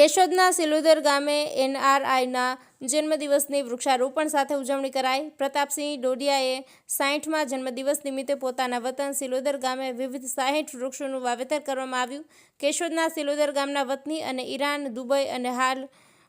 કેશોદના સિલુદર ગામે એનઆરઆઈના જન્મદિવસની વૃક્ષારોપણ સાથે ઉજવણી કરાઈ. પ્રતાપસિંહ ડોડિયાએ સાહીઠમાં જન્મદિવસ નિમિત્તે પોતાના વતન સિલોદર ગામે વિવિધ સાહીઠ વૃક્ષોનું વાવેતર કરવામાં આવ્યું. કેશોદના સિલોદર ગામના વતની અને ઈરાન, દુબઈ અને હાલ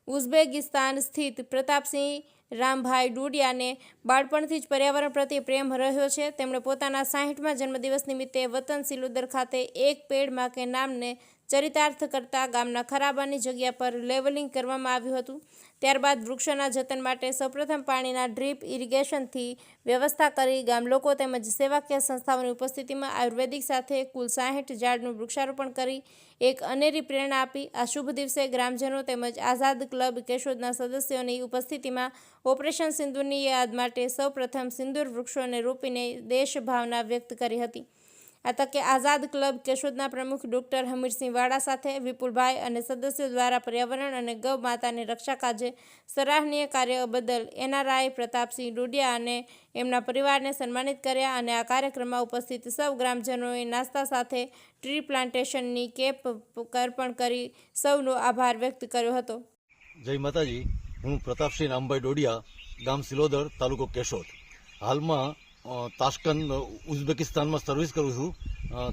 ઉઝબેકિસ્તાન સ્થિત પ્રતાપસિંહ રામભાઈ ડોડિયાને બાળપણથી જ પર્યાવરણ પ્રત્યે પ્રેમ રહ્યો છે. તેમણે પોતાના સાહીઠમાં જન્મદિવસ નિમિત્તે વતન સિલોદર ખાતે એક પેડમાં કે નામને ચરિતાર્થ કરતા ગામના ખરાબાની જગ્યા પર લેવલિંગ કરવામાં આવ્યું હતું. ત્યારબાદ વૃક્ષોના જતન માટે સૌપ્રથમ પાણીના ડ્રીપ ઇરિગેશનથી વ્યવસ્થા કરી ગામ લોકો તેમજ સેવાકીય સંસ્થાઓની ઉપસ્થિતિમાં આયુર્વેદિક સાથે કુલ સાહીઠ ઝાડનું વૃક્ષારોપણ કરી એક અનેરી પ્રેરણા આપી. આ શુભ દિવસે ગ્રામજનો તેમજ આઝાદ ક્લબ કેશોદના સદસ્યોની ઉપસ્થિતિમાં ઓપરેશન સિંદૂરની યાદ માટે સૌપ્રથમ સિંદૂર વૃક્ષોને રોપીને દેશભાવના વ્યક્ત કરી હતી. આ તકે આઝાદ ક્લબ કેશોદના પ્રમુખ ડોક્ટર હમીરસિંહ વાડા સાથે વિપુલભાઈ અને સદસ્યો દ્વારા પર્યાવરણ અને ગૌ માતાની રક્ષા કાજે સરાહનીય કાર્ય બદલ એનઆરઆઈ પ્રતાપસિંહ ડોડિયા અને એમના પરિવારને સન્માનિત કર્યા અને આ કાર્યક્રમમાં ઉપસ્થિત સૌ ગ્રામજનોએ નાસ્તા સાથે ટ્રી પ્લાન્ટેશનની કેપ અર્પણ કરી સૌનો આભાર વ્યક્ત કર્યો હતો. જય માતાજી, હું પ્રતાપસિંહ રામભાઈ ડોડિયા, ગામ સિલોદર, તાલુકો કેશોદ. હાલમાં તાશ્કંદ, ઉઝબેકિસ્તાનમાં સર્વિસ કરું છું.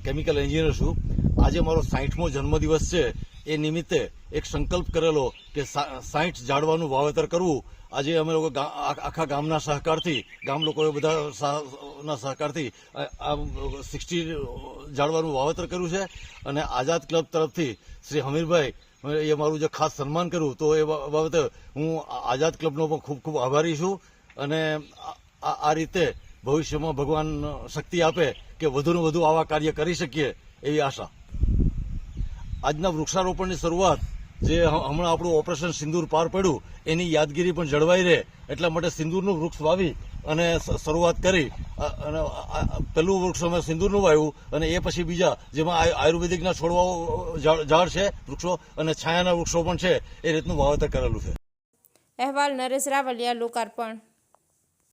કેમિકલ એન્જિનિયર છું. આજે મારો સાહીઠમો જન્મદિવસ છે. એ નિમિત્તે એક સંકલ્પ કરેલો કે સા- સાહીઠ ઝાડવાનું વાવેતર કરવું. આજે અમે લોકો આખા ગામના સહકારથી, ગામ લોકોએ બધા ના સહકારથી આ- સિક્સટી ઝાડવાનું વાવેતર કર્યું છે. અને આઝાદ ક્લબ તરફથી શ્રી હમીરભાઈ એ મારું જે ખાસ સન્માન કર્યું, તો એ બાબતે હું આઝાદ ક્લબનો પણ ખૂબ ખૂબ આભારી છું. અને આ રીતે ભવિષ્યમાં ભગવાન શક્તિ આપે કે વધુને વધુ આવા કાર્ય કરી શકીએ એવી આશા. આજના વૃક્ષારોપણની શરૂઆત જે હમણાં આપણું ઓપરેશન સિંદૂર પાર પડ્યું, એની યાદગીરી પણ જળવાઈ રહે એટલા માટે સિંદૂરનું વૃક્ષ વાવી અને શરૂઆત કરી અને પહેલું વૃક્ષ અમે સિંદૂરનું વાવ્યું અને એ પછી બીજા, જેમાં આયુ- આયુર્વેદિકના છોડવાઓ ઝાડ છે, વૃક્ષો અને છાયાના વૃક્ષો પણ છે, એ રીતનું વાવેતર કરેલું છે. અહેવાલ નરેશ રાવલિયા, લોકાર્પણ.